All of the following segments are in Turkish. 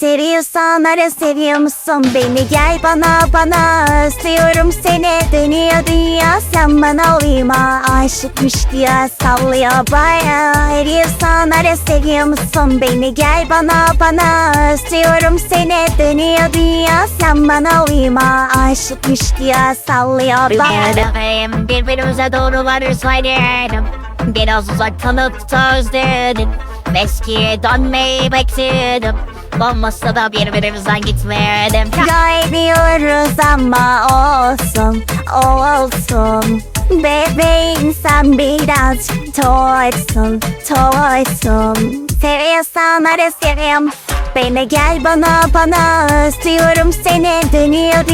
Seviyorsan ara seviyor musun? Beni gel bana bana. Özlüyorum seni. Dönüyor dünya sen bana uyma. Aşıkmış diye sallıyor baya. Seviyorsan ara seviyor musun? Beni gel bana bana. Özlüyorum seni. Dönüyor dünya sen bana uyma. Aşıkmış diye sallıyor baya. Benim birbirimize doğru varsaydım Biraz uzak kalıp özledim Eskiye dönmeyi bekledim Olmasa da birbirimizden gitmeyelim. Kaybediyoruz ama olsun, olsun. Bebeğim sen biraz toysun, toysun Seviyorsan ara seviyorum. Beni gel bana bana Özlüyorum seni. Dönüyor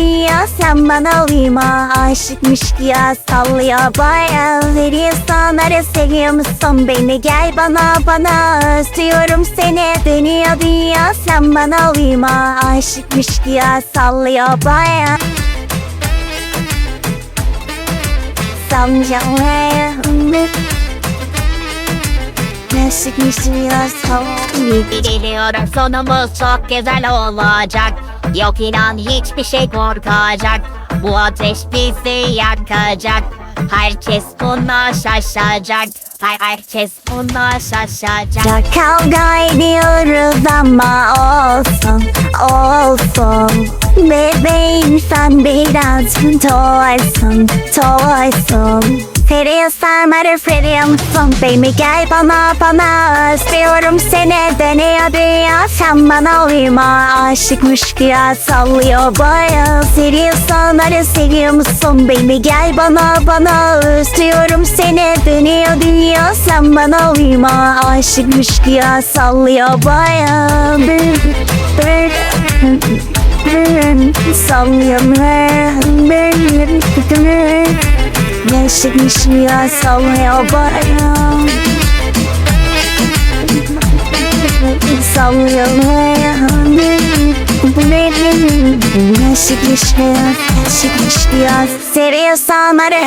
Sen bana uyma Aşıkmış ya sallıyor baya Veriyorsan ara seviyor musun Beni gel bana bana. Özlüyorum seni dönüyor dünya. Sen bana uyma Aşıkmış ya sallıyor baya. Sallıyor Aşıkmış ya sallıyor Biliyorum sonumuz çok güzel olacak Yok inan hiçbir şey korkacak. Bu ateş bizi yakacak. Herkes buna şaşacak. Her herkes buna şaşacak. Ya kavga ediyoruz ama olsun, olsun. Bebeğim sen biraz toysun, toysun Seviyorsan ara seviyor musun beni gel bana bana. Özlüyorum seni. Dönüyor dünya sen bana uyma. Aşıkmış ya sallıyor baya Seviyorsan ara seviyor musun beni gel bana bana. Özlüyorum seni. Dönüyor dünya sen bana uyma. Aşıkmış ya sallıyor baya Bir, bir, bir, Sallıyor. bir, bir, bir, Aşıkmış ya sallıyor baya Sallıyor Aşıkmış ya Aşıkmış ya Seviyorsan ara